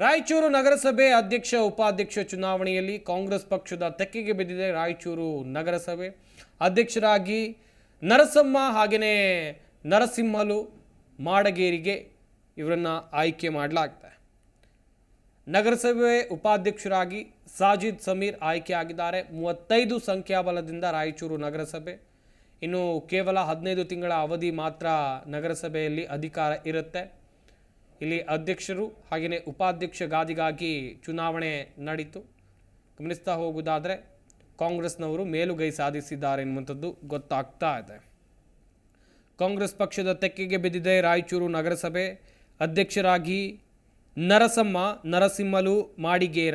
ರಾಯಚೂರು ನಗರಸಭೆ ಅಧ್ಯಕ್ಷ, ಉಪಾಧ್ಯಕ್ಷ ಚುನಾವಣೆಯಲ್ಲಿ ಕಾಂಗ್ರೆಸ್ ಪಕ್ಷದ ತೆಕ್ಕೆಗೆ ಬಿದ್ದಿದೆ ರಾಯಚೂರು ನಗರಸಭೆ. ಅಧ್ಯಕ್ಷರಾಗಿ ನರಸಮ್ಮ ಹಾಗೆಯೇ ನರಸಿಂಹಲು ಮಾಡಗೇರಿಗೆ ಇವರನ್ನು ಆಯ್ಕೆ ಮಾಡಲಾಗ್ತದೆ ನಗರಸಭೆ ಉಪಾಧ್ಯಕ್ಷರಾಗಿ ಸಾಜಿದ್ ಸಮೀರ್ ಆಯ್ಕೆಯಾಗಿದ್ದಾರೆ ಮೂವತ್ತೈದು ಸಂಖ್ಯಾಬಲದಿಂದ ರಾಯಚೂರು ನಗರಸಭೆ. ಇನ್ನು ಕೇವಲ ಹದಿನೈದು ತಿಂಗಳ ಅವಧಿ ಮಾತ್ರ ನಗರಸಭೆಯಲ್ಲಿ ಅಧಿಕಾರ ಇರುತ್ತೆ. ಇಲ್ಲಿ ಅಧ್ಯಕ್ಷರು ಹಾಗೆಯೇ ಉಪಾಧ್ಯಕ್ಷ ಗಾದಿಗಾಗಿ ಚುನಾವಣೆ ನಡೀತು. ಗಮನಿಸ್ತಾ ಹೋಗುವುದಾದರೆ ಕಾಂಗ್ರೆಸ್ನವರು ಮೇಲುಗೈ ಸಾಧಿಸಿದ್ದಾರೆ ಎನ್ನುವಂಥದ್ದು ಗೊತ್ತಾಗ್ತಾ ಇದೆ. ಕಾಂಗ್ರೆಸ್ ಪಕ್ಷದ ತೆಕ್ಕೆಗೆ ಬಿದ್ದಿದೆ ರಾಯಚೂರು ನಗರಸಭೆ. ಅಧ್ಯಕ್ಷರಾಗಿ ನರಸಮ್ಮ, ನರಸಿಂಹಲು, ಮಾಡಿಗೇರ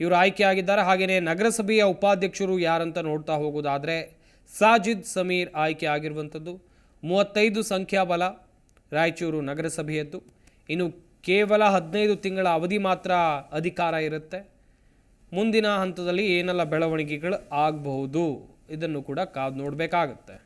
ಇವರು ಆಯ್ಕೆಯಾಗಿದ್ದಾರೆ ಹಾಗೆಯೇ ನಗರಸಭೆಯ ಉಪಾಧ್ಯಕ್ಷರು ಯಾರಂತ ನೋಡ್ತಾ ಹೋಗೋದಾದರೆ ಸಾಜಿದ್ ಸಮೀರ್ ಆಯ್ಕೆ ಆಗಿರುವಂಥದ್ದು. ಮೂವತ್ತೈದು ಸಂಖ್ಯಾಬಲ ರಾಯಚೂರು ನಗರಸಭೆಯದ್ದು. ಇನ್ನು ಕೇವಲ ಹದಿನೈದು ತಿಂಗಳ ಅವಧಿ ಮಾತ್ರ ಅಧಿಕಾರ ಇರುತ್ತೆ. ಮುಂದಿನ ಹಂತದಲ್ಲಿ ಏನೆಲ್ಲ ಬೆಳವಣಿಗೆಗಳು ಆಗಬಹುದು ಇದನ್ನು ಕೂಡ ಕಾದು ನೋಡಬೇಕಾಗತ್ತೆ.